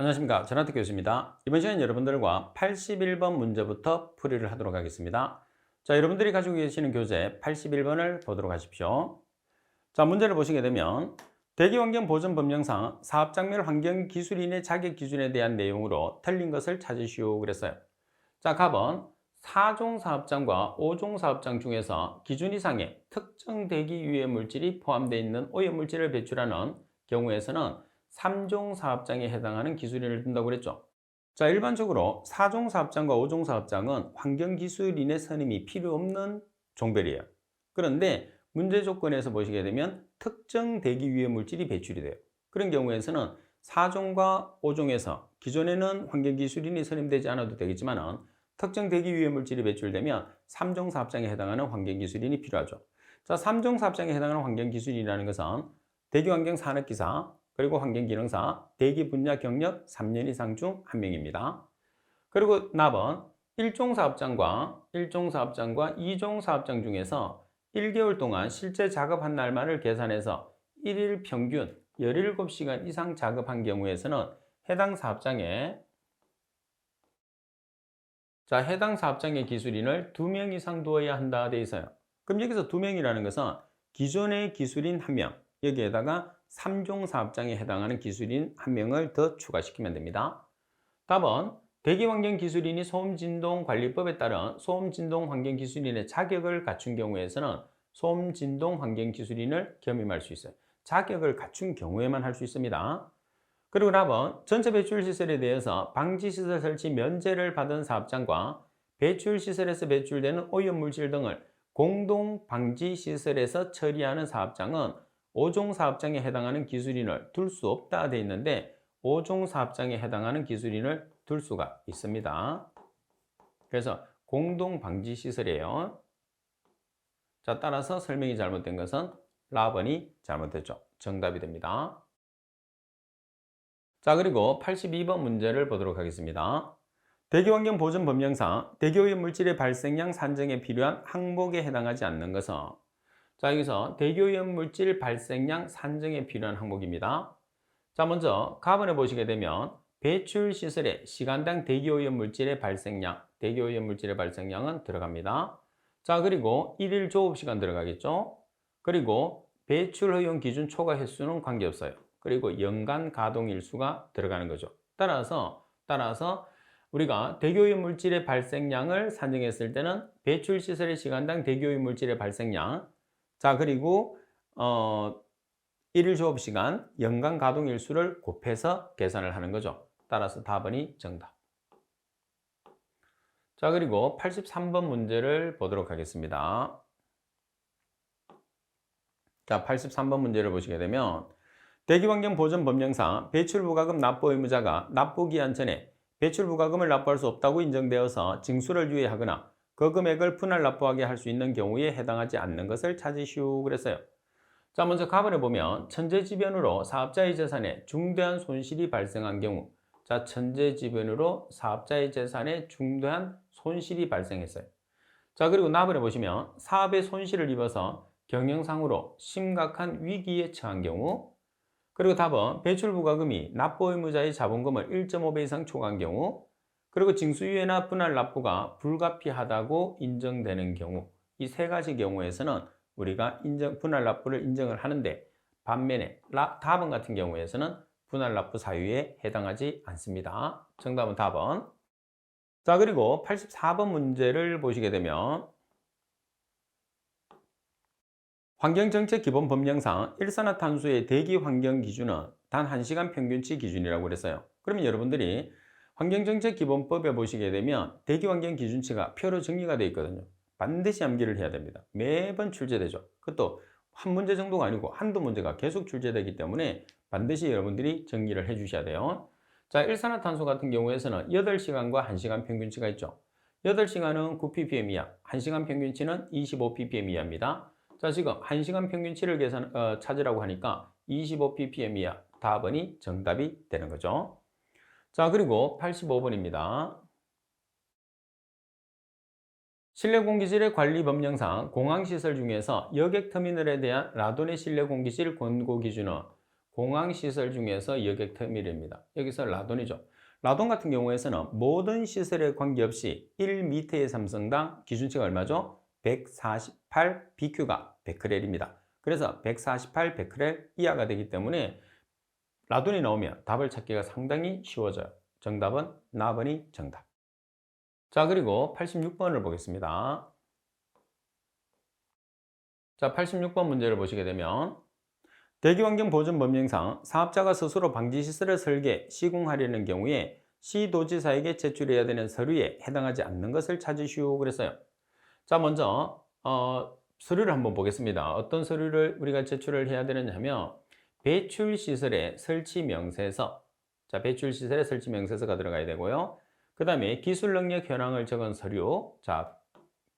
안녕하십니까. 전하택 교수입니다. 이번 시간 여러분들과 81번 문제부터 풀이를 하도록 하겠습니다. 자, 여러분들이 가지고 계시는 교재 81번을 보도록 하십시오. 자, 문제를 보시게 되면 대기환경 보전 법령상 사업장별 환경기술인의 자격 기준에 대한 내용으로 틀린 것을 찾으시오 그랬어요. 자, 갑은 4종 사업장과 5종 사업장 중에서 기준 이상의 특정 대기 유해 물질이 포함되어 있는 오염 물질을 배출하는 경우에서는 3종 사업장에 해당하는 기술인을 둔다고 그랬죠. 자, 일반적으로 4종 사업장과 5종 사업장은 환경기술인의 선임이 필요 없는 종별이에요. 그런데 문제 조건에서 보시게 되면 특정 대기 유해 물질이 배출이 돼요. 그런 경우에서는 4종과 5종에서 기존에는 환경기술인이 선임되지 않아도 되겠지만은 특정 대기 유해 물질이 배출되면 3종 사업장에 해당하는 환경기술인이 필요하죠. 자, 3종 사업장에 해당하는 환경기술인이라는 것은 대기환경 산업기사, 그리고 환경기능사, 대기 분야 경력 3년 이상 중한 명입니다. 그리고 납은 1종 사업장과 1종 사업장과 2종 사업장 중에서 1개월 동안 실제 작업한 날만을 계산해서 1일 평균 17시간 이상 작업한 경우에서는 해당 사업장에 자, 해당 사업장의 기술인을 2명 이상 두어야 한다 돼 있어요. 그럼 여기서 2명이라는 것은 기존의 기술인 1명, 여기에다가 3종 사업장에 해당하는 기술인 1명을 더 추가시키면 됩니다. 답은 대기환경 기술인이 소음진동 관리법에 따른 소음진동 환경 기술인의 자격을 갖춘 경우에서는 소음진동 환경 기술인을 겸임할 수 있어요. 자격을 갖춘 경우에만 할 수 있습니다. 그리고 답은 전체 배출 시설에 대해서 방지 시설 설치 면제를 받은 사업장과 배출 시설에서 배출되는 오염 물질 등을 공동 방지 시설에서 처리하는 사업장은 5종 사업장에 해당하는 기술인을 둘 수 없다 돼 있는데 5종 사업장에 해당하는 기술인을 둘 수가 있습니다. 그래서 공동 방지 시설이에요. 자, 따라서 설명이 잘못된 것은 라번이 잘못됐죠. 정답이 됩니다. 자, 그리고 82번 문제를 보도록 하겠습니다. 대기환경 보전 법령상 대기오염 물질의 발생량 산정에 필요한 항목에 해당하지 않는 것은 자, 여기서 대기오염 물질 발생량 산정에 필요한 항목입니다. 자, 먼저 가번에 보시게 되면 배출 시설의 시간당 대기오염 물질의 발생량, 대기오염 물질의 발생량은 들어갑니다. 자, 그리고 1일 조업 시간 들어가겠죠? 그리고 배출 허용 기준 초과 횟수는 관계없어요. 그리고 연간 가동 일수가 들어가는 거죠. 따라서 따라서 우리가 대기오염 물질의 발생량을 산정했을 때는 배출 시설의 시간당 대기오염 물질의 발생량 자, 그리고 어 1일 조업 시간, 연간 가동 일수를 곱해서 계산을 하는 거죠. 따라서 답은이 정답. 자, 그리고 83번 문제를 보도록 하겠습니다. 자, 83번 문제를 보시게 되면 대기환경 보전 법령상 배출부가금 납부 의무자가 납부 기한 전에 배출부가금을 납부할 수 없다고 인정되어서 징수를 유예하거나 그 금액을 분할 납부하게 할 수 있는 경우에 해당하지 않는 것을 찾으시오 그랬어요. 자, 먼저 가번에 보면 천재지변으로 사업자의 재산에 중대한 손실이 발생한 경우 자, 천재지변으로 사업자의 재산에 중대한 손실이 발생했어요. 자, 그리고 나번에 보시면 사업에 손실을 입어서 경영상으로 심각한 위기에 처한 경우 그리고 답은 배출부가금이 납부 의무자의 자본금을 1.5배 이상 초과한 경우 그리고 징수유예나 분할 납부가 불가피하다고 인정되는 경우 이 세 가지 경우에서는 우리가 인정, 분할 납부를 인정을 하는데 반면에 라, 답은 같은 경우에서는 분할 납부 사유에 해당하지 않습니다. 정답은 답은 자 그리고 84번 문제를 보시게 되면 환경정책 기본 법령상 일산화탄소의 대기 환경 기준은 단 1시간 평균치 기준이라고 그랬어요. 그러면 여러분들이 환경정책 기본법에 보시게 되면 대기환경 기준치가 표로 정리가 되어 있거든요. 반드시 암기를 해야 됩니다. 매번 출제되죠. 그것도 한 문제 정도가 아니고 한두 문제가 계속 출제되기 때문에 반드시 여러분들이 정리를 해 주셔야 돼요. 자, 일산화탄소 같은 경우에서는 8시간과 1시간 평균치가 있죠. 8시간은 9ppm 이하, 1시간 평균치는 25ppm 이하입니다. 자, 지금 1시간 평균치를 계산, 어, 찾으라고 하니까 25ppm 이하 답은이 정답이 되는 거죠. 자, 그리고 85번입니다. 실내 공기질의 관리 법령상 공항시설 중에서 여객터미널에 대한 라돈의 실내 공기질 권고 기준은 공항시설 중에서 여객 터미널입니다. 여기서 라돈이죠. 라돈 같은 경우에서는 모든 시설에 관계없이 1m의 삼성당 기준치가 얼마죠? 148 BQ가 베크렐입니다. 그래서 148 베크렐 이하가 되기 때문에 라돈이 나오면 답을 찾기가 상당히 쉬워져요. 정답은 나번이 정답. 자, 그리고 86번을 보겠습니다. 자, 86번 문제를 보시게 되면 대기환경 보존 법령상 사업자가 스스로 방지시설을 설계, 시공하려는 경우에 시도지사에게 제출해야 되는 서류에 해당하지 않는 것을 찾으시오 그랬어요. 자, 먼저 어, 서류를 한번 보겠습니다. 어떤 서류를 우리가 제출을 해야 되느냐면 배출 시설의 설치 명세서 자, 배출 시설의 설치 명세서가 들어가야 되고요. 그 다음에 기술 능력 현황을 적은 서류 자,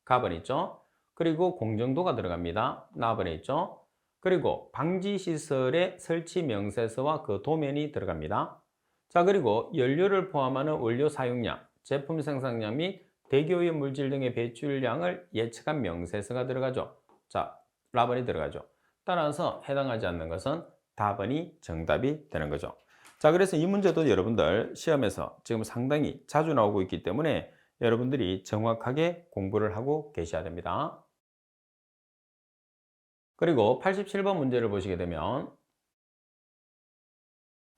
가번 있죠. 그리고 공정도가 들어갑니다. 나번에 있죠. 그리고 방지 시설의 설치 명세서와 그 도면이 들어갑니다. 자, 그리고 연료를 포함하는 원료 사용량, 제품 생산량 및 대기오염 물질 등의 배출량을 예측한 명세서가 들어가죠. 자, 라번이 들어가죠. 따라서 해당하지 않는 것은 답번이 정답이 되는 거죠. 자, 그래서 이 문제도 여러분들 시험에서 지금 상당히 자주 나오고 있기 때문에 여러분들이 정확하게 공부를 하고 계셔야 됩니다. 그리고 87번 문제를 보시게 되면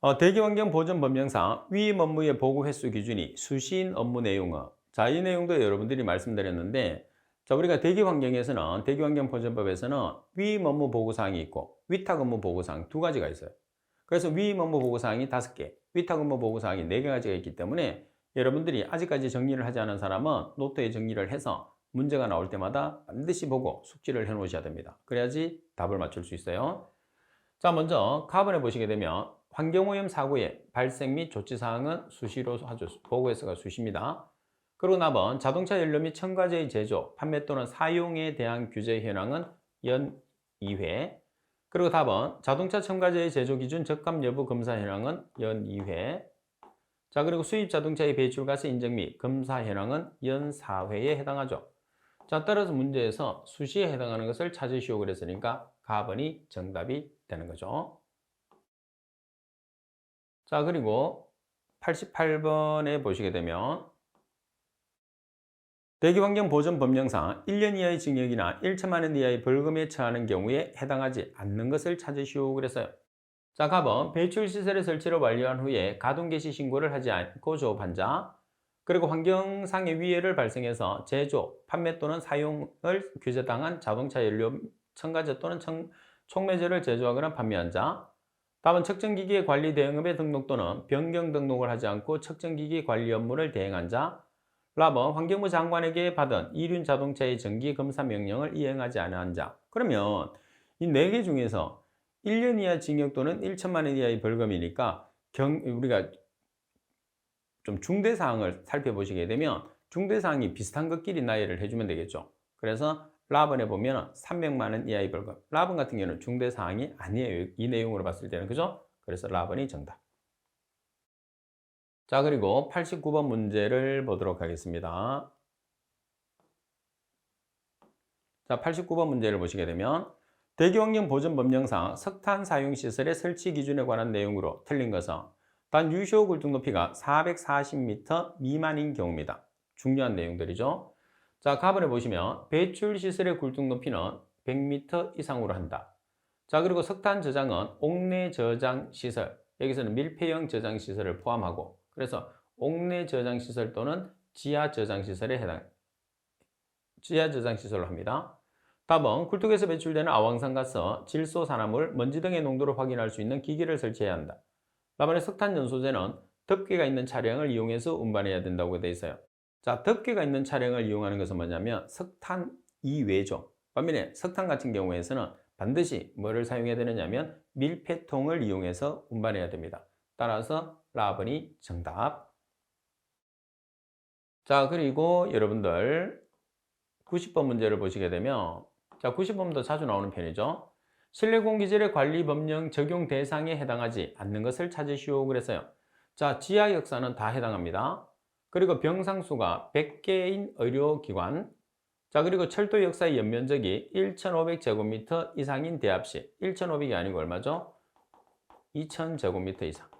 어, 대기환경 보전 법령상 위임 업무의 보고 횟수 기준이 수시인 업무 내용은 자, 이 내용도 여러분들이 말씀드렸는데 자, 우리가 대기 환경에서는 대기 환경 보전법에서는 위임 업무 보고사항이 있고 위탁 업무 보고사항 두 가지가 있어요. 그래서 위임 업무 보고사항이 다섯 개, 위탁 업무 보고사항이 네 가지가 있기 때문에 여러분들이 아직까지 정리를 하지 않은 사람은 노트에 정리를 해서 문제가 나올 때마다 반드시 보고 숙지를 해 놓으셔야 됩니다. 그래야지 답을 맞출 수 있어요. 자, 먼저 카본에 보시게 되면 환경오염 사고의 발생 및 조치사항은 수시로 하죠. 보고에서가 수시입니다. 그리고 나번 자동차 연료 및 첨가제의 제조, 판매 또는 사용에 대한 규제 현황은 연 2회. 그리고 답은 자동차 첨가제의 제조 기준 적합 여부 검사 현황은 연 2회. 자, 그리고 수입 자동차의 배출가스 인정 및 검사 현황은 연 4회에 해당하죠. 자, 따라서 문제에서 수시에 해당하는 것을 찾으시오 그랬으니까 가번이 정답이 되는 거죠. 자, 그리고 88번에 보시게 되면 대기환경 보전 법령상 1년 이하의 징역이나 1천만 원 이하의 벌금에 처하는 경우에 해당하지 않는 것을 찾으시오 그랬어요. 자, 가번 배출시설의 설치를 완료한 후에 가동 개시 신고를 하지 않고 조업한 자 그리고 환경상의 위해를 발생해서 제조, 판매 또는 사용을 규제당한 자동차 연료 첨가제 또는 청, 촉매제를 제조하거나 판매한 자 다음은 측정기기의 관리 대응업에 등록 또는 변경 등록을 하지 않고 측정기기 관리 업무를 대행한 자 라번 환경부 장관에게 받은 이륜 자동차의 정기 검사 명령을 이행하지 않은 자 그러면 이 네 개 중에서 1년 이하 징역 또는 1천만 원 이하의 벌금이니까 경, 우리가 좀 중대 사항을 살펴보시게 되면 중대 사항이 비슷한 것끼리 나열을 해주면 되겠죠. 그래서 라번에 보면 300만 원 이하의 벌금. 라번 같은 경우는 중대 사항이 아니에요. 이 내용으로 봤을 때는 그죠? 그래서 라번이 정답. 자, 그리고 89번 문제를 보도록 하겠습니다. 자, 89번 문제를 보시게 되면 대기환경 보전 법령상 석탄 사용 시설의 설치 기준에 관한 내용으로 틀린 것은 단 유효 굴뚝 높이가 440m 미만인 경우입니다. 중요한 내용들이죠. 자, 가번에 보시면 배출 시설의 굴뚝 높이는 100m 이상으로 한다. 자, 그리고 석탄 저장은 옥내 저장 시설. 여기서는 밀폐형 저장 시설을 포함하고 그래서 옥내 저장 시설 또는 지하 저장 시설에 해당 지하 저장 시설로 합니다. 답은 굴뚝에서 배출되는 아황산가스, 질소, 산화물, 먼지 등의 농도를 확인할 수 있는 기기를 설치해야 한다. 답안의 석탄 연소제는 덮개가 있는 차량을 이용해서 운반해야 된다고 되어 있어요. 자, 덮개가 있는 차량을 이용하는 것은 뭐냐면 석탄 이외죠. 반면에 석탄 같은 경우에서는 반드시 뭐를 사용해야 되느냐면 밀폐통을 이용해서 운반해야 됩니다. 따라서 라번이 정답. 자, 그리고 여러분들 90번 문제를 보시게 되면 자, 90번도 자주 나오는 편이죠. 실내 공기질의 관리 법령 적용 대상에 해당하지 않는 것을 찾으시오 그랬어요. 자, 지하 역사는 다 해당합니다. 그리고 병상수가 100개인 의료기관 자 그리고 철도 역사의 연면적이 1,500제곱미터 이상인 대합시 1,500이 아니고 얼마죠? 2000제곱미터 이상.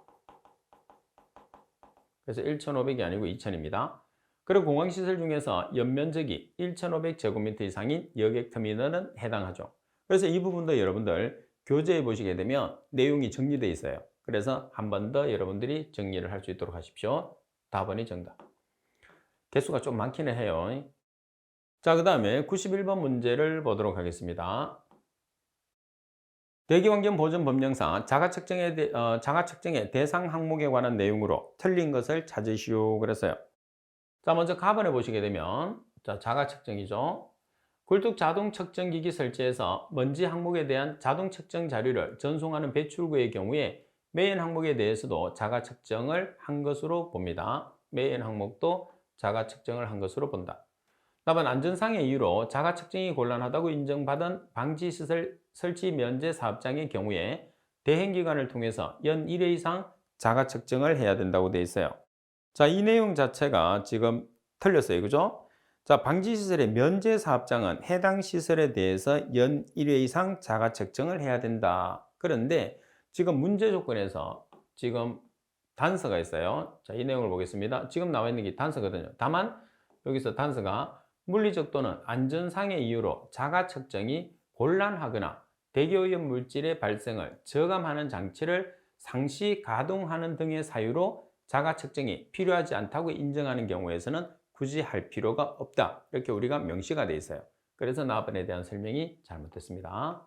그래서 1,500이 아니고 2,000입니다. 그리고 공항시설 중에서 연면적이 1,500제곱미터 이상인 여객터미널은 해당하죠. 그래서 이 부분도 여러분들 교재에 보시게 되면 내용이 정리되어 있어요. 그래서 한 번 더 여러분들이 정리를 할 수 있도록 하십시오. 답은이 정답. 개수가 좀 많기는 해요. 자, 그 다음에 91번 문제를 보도록 하겠습니다. 대기환경 보전 법령상 자가 측정의 대, 어, 자가 측정의 대상 항목에 관한 내용으로 틀린 것을 찾으시오 그랬어요. 자, 먼저 가번에 보시게 되면 자, 자가 측정이죠. 굴뚝 자동 측정 기기 설치해서 먼지 항목에 대한 자동 측정 자료를 전송하는 배출구의 경우에 메인 항목에 대해서도 자가 측정을 한 것으로 봅니다. 메인 항목도 자가 측정을 한 것으로 본다. 답은 안전상의 이유로 자가 측정이 곤란하다고 인정받은 방지시설 설치 면제 사업장의 경우에 대행기관을 통해서 연 1회 이상 자가 측정을 해야 된다고 되어 있어요. 자, 이 내용 자체가 지금 틀렸어요. 그죠? 자, 방지시설의 면제 사업장은 해당 시설에 대해서 연 1회 이상 자가 측정을 해야 된다. 그런데 지금 문제 조건에서 지금 단서가 있어요. 자, 이 내용을 보겠습니다. 지금 나와 있는 게 단서거든요. 다만 여기서 단서가 물리적 또는 안전상의 이유로 자가 측정이 곤란하거나 대기오염 물질의 발생을 저감하는 장치를 상시 가동하는 등의 사유로 자가 측정이 필요하지 않다고 인정하는 경우에서는 굳이 할 필요가 없다. 이렇게 우리가 명시가 되어 있어요. 그래서 나번에 대한 설명이 잘못됐습니다.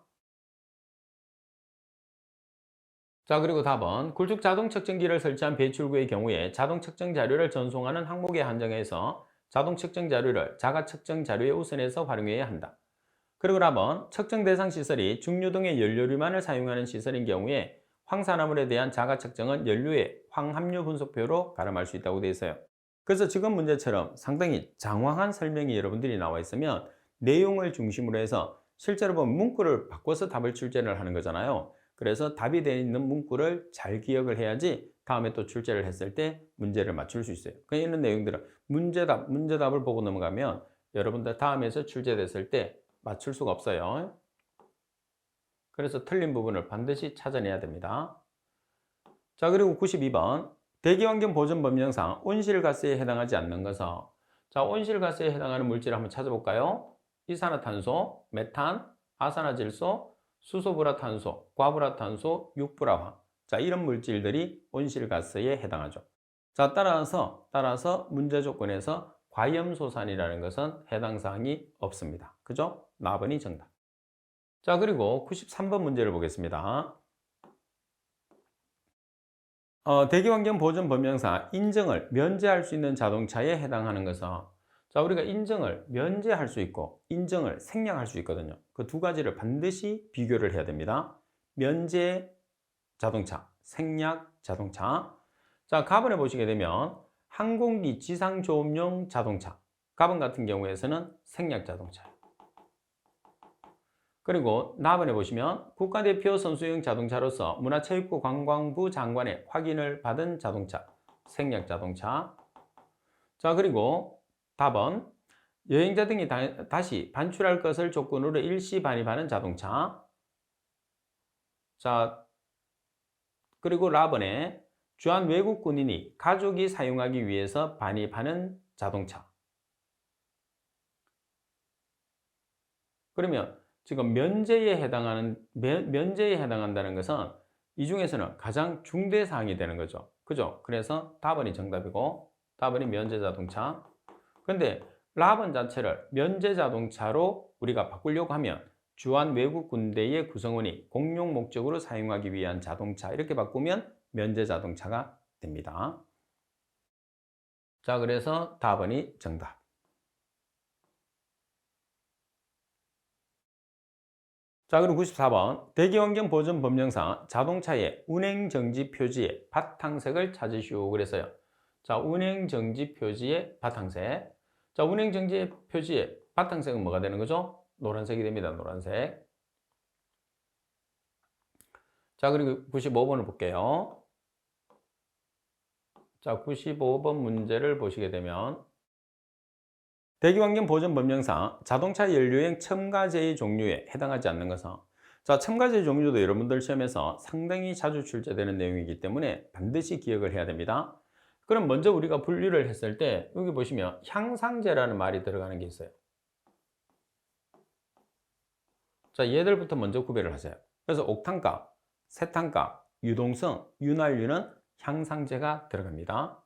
자, 그리고 답은 굴뚝 자동 측정기를 설치한 배출구의 경우에 자동 측정 자료를 전송하는 항목에 한정해서 자동 측정 자료를 자가 측정 자료에 우선해서 활용해야 한다. 그리고 답은 측정 대상 시설이 중류 등의 연료류만을 사용하는 시설인 경우에 황산화물에 대한 자가 측정은 연료의 황함유 분석표로 가름할 수 있다고 되어 있어요. 그래서 지금 문제처럼 상당히 장황한 설명이 여러분들이 나와 있으면 내용을 중심으로 해서 실제로 보면 문구를 바꿔서 답을 출제를 하는 거잖아요. 그래서 답이 되어 있는 문구를 잘 기억을 해야지 다음에 또 출제를 했을 때 문제를 맞출 수 있어요. 그냥 이런 내용들은 문제답, 문제답을 보고 넘어가면 여러분들 다음에서 출제됐을 때 맞출 수가 없어요. 그래서 틀린 부분을 반드시 찾아내야 됩니다. 자, 그리고 92번. 대기환경 보전 법령상 온실가스에 해당하지 않는 것은 자, 온실가스에 해당하는 물질을 한번 찾아볼까요? 이산화탄소, 메탄, 아산화질소, 수소불화탄소, 과불화탄소, 육불화황. 자, 이런 물질들이 온실가스에 해당하죠. 자, 따라서, 따라서 문제 조건에서 과염소산이라는 것은 해당 사항이 없습니다. 그죠? 나번이 정답. 자, 그리고 93번 문제를 보겠습니다. 어, 대기환경 보전법령상 인정을 면제할 수 있는 자동차에 해당하는 것은 자, 우리가 인정을 면제할 수 있고 인정을 생략할 수 있거든요. 그 두 가지를 반드시 비교를 해야 됩니다. 면제 자동차, 생략 자동차. 자, 가번에 보시게 되면 항공기 지상 조업용 자동차. 가번 같은 경우에서는 생략 자동차예요. 그리고 나번에 보시면 국가대표 선수용 자동차로서 문화체육부 관광부 장관의 확인을 받은 자동차, 생략 자동차. 자, 그리고 답은 여행자 등이 다, 시 반출할 것을 조건으로 일시 반입하는 자동차. 자, 그리고 라번에 주한 외국 군인이 가족이 사용하기 위해서 반입하는 자동차. 그러면 지금 면제에 해당하는 면, 면제에 해당한다는 것은 이 중에서는 가장 중대 사항이 되는 거죠. 그죠? 그래서 답은이 정답이고 답은이 면제 자동차. 근데 라번 자체를 면제 자동차로 우리가 바꾸려고 하면 주한 외국 군대의 구성원이 공용 목적으로 사용하기 위한 자동차 이렇게 바꾸면 면제 자동차가 됩니다. 자, 그래서 답은이 정답. 자, 그럼 94번. 대기환경 보전 법령상 자동차의 운행 정지 표지에 바탕색을 찾으시오. 그랬어요. 자, 운행 정지 표지에 바탕색. 자, 운행 정지 표지에 바탕색은 뭐가 되는 거죠? 노란색이 됩니다. 노란색. 자, 그리고 95번을 볼게요. 자, 95번 문제를 보시게 되면 대기환경 보전 법령상 자동차 연료행 첨가제의 종류에 해당하지 않는 것은 자, 첨가제 종류도 여러분들 시험에서 상당히 자주 출제되는 내용이기 때문에 반드시 기억을 해야 됩니다. 그럼 먼저 우리가 분류를 했을 때 여기 보시면 향상제라는 말이 들어가는 게 있어요. 자, 얘들부터 먼저 구별을 하세요. 그래서 옥탄가, 세탄가, 유동성, 윤활유는 향상제가 들어갑니다.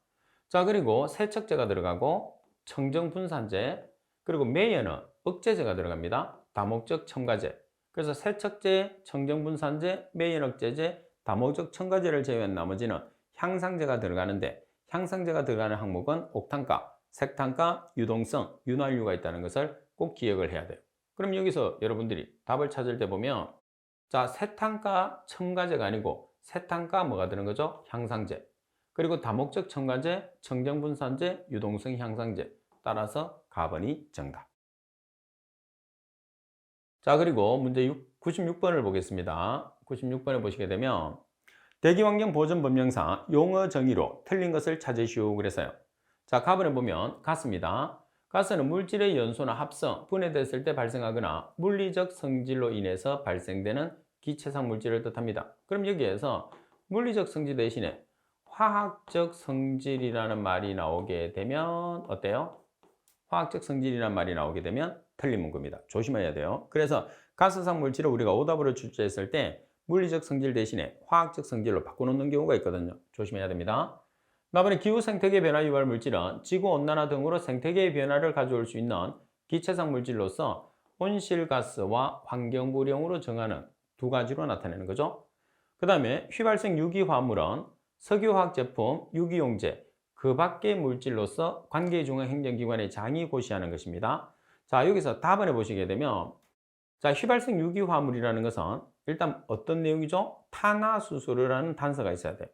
자, 그리고 세척제가 들어가고 청정분산제, 그리고 매연은 억제제가 들어갑니다. 다목적 첨가제. 그래서 세척제, 청정분산제, 매연 억제제, 다목적 첨가제를 제외한 나머지는 향상제가 들어가는데 향상제가 들어가는 항목은 옥탄가, 색탄가, 유동성, 윤활유가 있다는 것을 꼭 기억을 해야 돼요. 그럼 여기서 여러분들이 답을 찾을 때 보면 자, 세탄가 첨가제가 아니고 세탄가 뭐가 드는 거죠? 향상제. 그리고 다목적 첨가제, 청정분산제, 유동성 향상제. 따라서 가번이 정답. 자, 그리고 문제 6, 96번을 보겠습니다. 96번을 보시게 되면 대기환경보전법령상 용어 정의로 틀린 것을 찾으시오 그래서요. 자, 가번에 보면 같습니다. 가스는 물질의 연소나 합성, 분해됐을 때 발생하거나 물리적 성질로 인해서 발생되는 기체상 물질을 뜻합니다. 그럼 여기에서 물리적 성질 대신에 화학적 성질이라는 말이 나오게 되면 어때요? 화학적 성질이라는 말이 나오게 되면 틀린 문구입니다. 조심해야 돼요. 그래서 가스상 물질을 우리가 오답으로 출제했을 때 물리적 성질 대신에 화학적 성질로 바꿔놓는 경우가 있거든요. 조심해야 됩니다. 나번에 기후 생태계 변화 유발 물질은 지구 온난화 등으로 생태계의 변화를 가져올 수 있는 기체상 물질로서 온실가스와 환경부령으로 정하는 두 가지로 나타내는 거죠. 그 다음에 휘발성 유기화합물은 석유화학 제품, 유기용제, 그 밖의 물질로서 관계중앙행정기관의 장이 고시하는 것입니다. 자, 여기서 답안에 보시게 되면 자, 휘발성 유기화합물이라는 것은 일단 어떤 내용이죠? 탄화수소라는 단서가 있어야 돼요.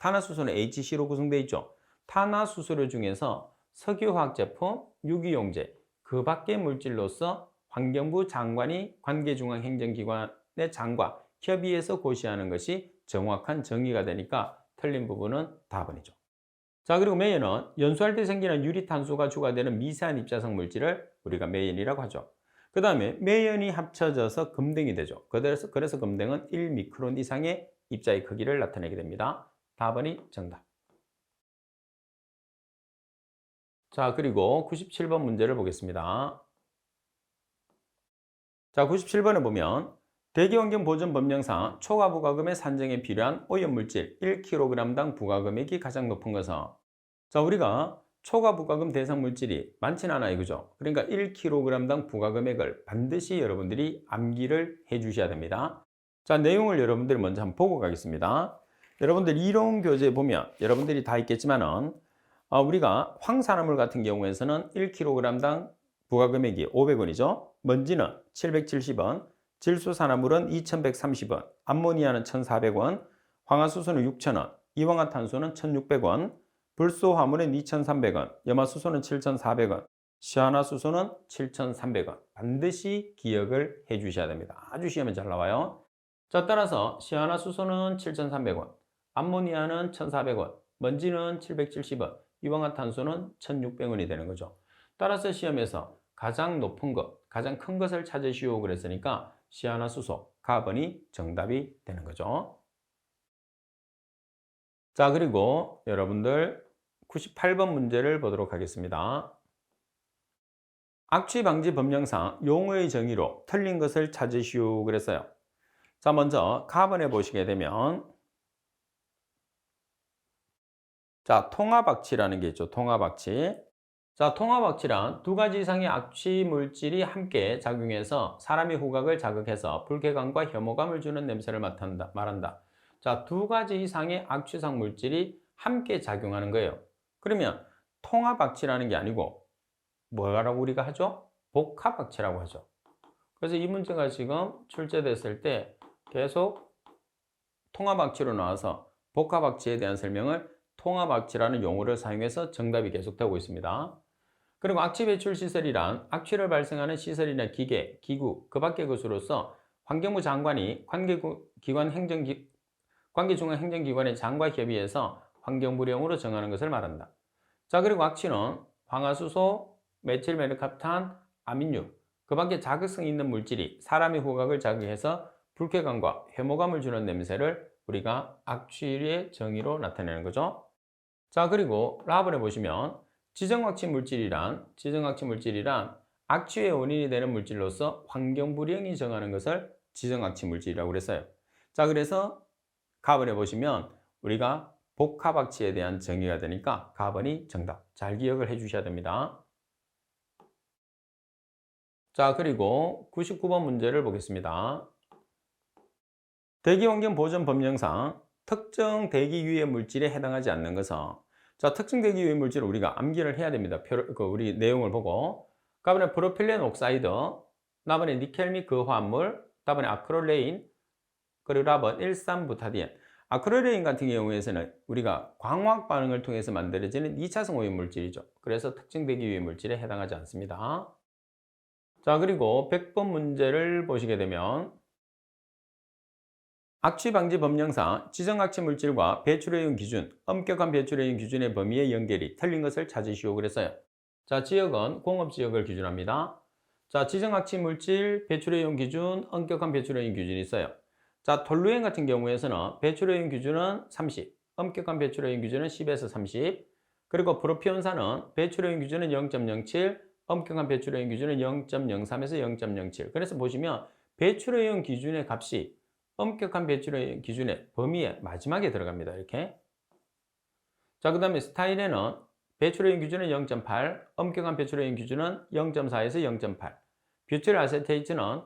탄화수소는 HC로 구성되어 있죠. 탄화수소류 중에서 석유화학 제품, 유기용제, 그 밖의 물질로서 환경부 장관이 관계중앙행정기관의 장과 협의해서 고시하는 것이 정확한 정의가 되니까 틀린 부분은 답은이죠. 자, 그리고 매연은 연소할 때 생기는 유리탄소가 추가되는 미세한 입자성 물질을 우리가 매연이라고 하죠. 그 다음에 매연이 합쳐져서 금등이 되죠. 그래서, 그래서 금등은 1미크론 이상의 입자의 크기를 나타내게 됩니다. 답은이 정답. 자, 그리고 97번 문제를 보겠습니다. 자, 97번에 보면 대기환경보전법령상 초과 부가금의 산정에 필요한 오염물질 1kg당 부가금액이 가장 높은 것은 자, 우리가 초과 부가금 대상 물질이 많지는 않아요. 그죠? 그러니까 1kg당 부가금액을 반드시 여러분들이 암기를 해 주셔야 됩니다. 자, 내용을 여러분들이 먼저 한번 보고 가겠습니다. 여러분들 이론 교재 보면 여러분들이 다 있겠지만은 어, 우리가 황산화물 같은 경우에서는 1kg당 부가 금액이 500원이죠. 먼지는 770원, 질소산화물은 2130원, 암모니아는 1400원, 황화수소는 6000원, 이황화탄소는 1600원, 불소화물은 2300원, 염화수소는 7400원, 시아나수소는 7300원. 반드시 기억을 해 주셔야 됩니다. 아주 시험에 잘 나와요. 자, 따라서 시아나수소는 7300원, 암모니아는 1400원, 먼지는 770원, 이황화탄소는 1600원이 되는 거죠. 따라서 시험에서 가장 높은 것, 가장 큰 것을 찾으시오 그랬으니까 시아나수소, 가번이 정답이 되는 거죠. 자, 그리고 여러분들 98번 문제를 보도록 하겠습니다. 악취 방지 법령상 용어의 정의로 틀린 것을 찾으시오 그랬어요. 자, 먼저 가번에 보시게 되면 자, 통합악취라는 게 있죠. 통합악취. 자, 통합악취란 두 가지 이상의 악취 물질이 함께 작용해서 사람의 후각을 자극해서 불쾌감과 혐오감을 주는 냄새를 맡는다, 말한다. 자, 두 가지 이상의 악취성 물질이 함께 작용하는 거예요. 그러면 통합악취라는 게 아니고 뭐라고 우리가 하죠? 복합악취라고 하죠. 그래서 이 문제가 지금 출제됐을 때 계속 통합악취로 나와서 복합악취에 대한 설명을 통합 악취라는 용어를 사용해서 정답이 계속되고 있습니다. 그리고 악취 배출 시설이란 악취를 발생하는 시설이나 기계, 기구, 그 밖의 것으로서 환경부 장관이 관계기관 행정기, 관계중앙 행정기관의 장과 협의해서 환경부령으로 정하는 것을 말한다. 자, 그리고 악취는 황화수소, 메틸메르캅탄, 아민유, 그 밖에 자극성 있는 물질이 사람의 후각을 자극해서 불쾌감과 해모감을 주는 냄새를 우리가 악취의 정의로 나타내는 거죠. 자, 그리고 라번에 보시면 지정악취 물질이란 지정악취 물질이란 악취의 원인이 되는 물질로서 환경 불량이 정하는 것을 지정악취 물질이라고 그랬어요. 자, 그래서 가번에 보시면 우리가 복합악취에 대한 정의가 되니까 가번이 정답. 잘 기억을 해 주셔야 됩니다. 자, 그리고 99번 문제를 보겠습니다. 대기환경 보전 법령상 특정 대기 유해 물질에 해당하지 않는 것은 자, 특정 대기 유해 물질을 우리가 암기를 해야 됩니다. 표, 그 우리 내용을 보고 가번에 프로필렌 옥사이드, 나번에 니켈 및 그 화합물, 다번에 아크릴레인, 그리고 라번 13부타디엔. 아크릴레인 같은 경우에서는 우리가 광학 반응을 통해서 만들어지는 2차성 오염 물질이죠. 그래서 특정 대기 유해 물질에 해당하지 않습니다. 자, 그리고 100번 문제를 보시게 되면 악취 방지 법령상 지정 악취 물질과 배출해용 기준, 엄격한 배출해용 기준의 범위의 연결이 틀린 것을 찾으시오 그랬어요. 자, 지역은 공업 지역을 기준합니다. 자, 지정 악취 물질, 배출해용 기준, 엄격한 배출해용 기준이 있어요. 자, 톨루엔 같은 경우에서는 배출해용 기준은 30, 엄격한 배출해용 기준은 10에서 30, 그리고 프로피온산은 배출해용 기준은 0.07, 엄격한 배출해용 기준은 0.03에서 0.07. 그래서 보시면 배출해용 기준의 값이 엄격한 배출의 기준의 범위에 마지막에 들어갑니다. 이렇게. 자, 그 다음에 스타일에는 배출의 기준은 0.8, 엄격한 배출의 기준은 0.4에서 0.8. 뷰틸 아세테이트는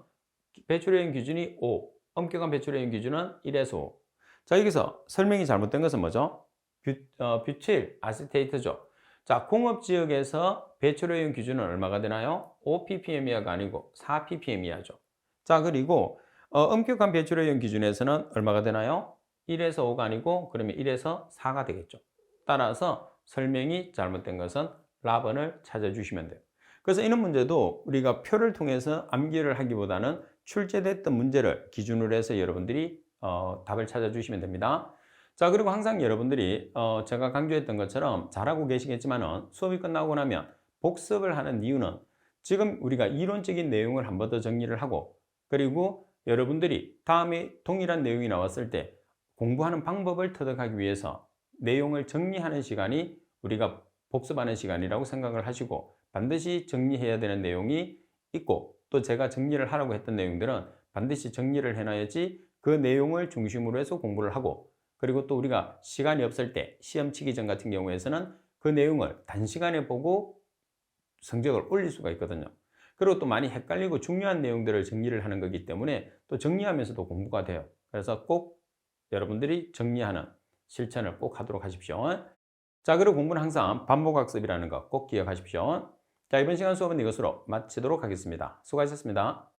배출의 기준이 5, 엄격한 배출의 기준은 1에서 5. 자, 여기서 설명이 잘못된 것은 뭐죠? 뷰, 어, 뷰틸 아세테이트죠. 자, 공업 지역에서 배출의 기준은 얼마가 되나요? 5ppm 이하가 아니고 4ppm 이하죠. 자, 그리고 어, 엄격한 배출오염 기준에서는 얼마가 되나요? 1에서 5가 아니고 그러면 1에서 4가 되겠죠. 따라서 설명이 잘못된 것은 라번을 찾아주시면 돼요. 그래서 이런 문제도 우리가 표를 통해서 암기를 하기보다는 출제됐던 문제를 기준으로 해서 여러분들이 어, 답을 찾아주시면 됩니다. 자 그리고 항상 여러분들이 어, 제가 강조했던 것처럼 잘하고 계시겠지만 수업이 끝나고 나면 복습을 하는 이유는 지금 우리가 이론적인 내용을 한 번 더 정리를 하고 그리고 여러분들이 다음에 동일한 내용이 나왔을 때 공부하는 방법을 터득하기 위해서 내용을 정리하는 시간이 우리가 복습하는 시간이라고 생각을 하시고 반드시 정리해야 되는 내용이 있고 또 제가 정리를 하라고 했던 내용들은 반드시 정리를 해놔야지 그 내용을 중심으로 해서 공부를 하고 그리고 또 우리가 시간이 없을 때 시험 치기 전 같은 경우에서는 그 내용을 단시간에 보고 성적을 올릴 수가 있거든요. 그리고 또 많이 헷갈리고 중요한 내용들을 정리를 하는 거기 때문에 또 정리하면서도 공부가 돼요. 그래서 꼭 여러분들이 정리하는 실천을 꼭 하도록 하십시오. 자, 그리고 공부는 항상 반복학습이라는 거 꼭 기억하십시오. 자, 이번 시간 수업은 이것으로 마치도록 하겠습니다. 수고하셨습니다.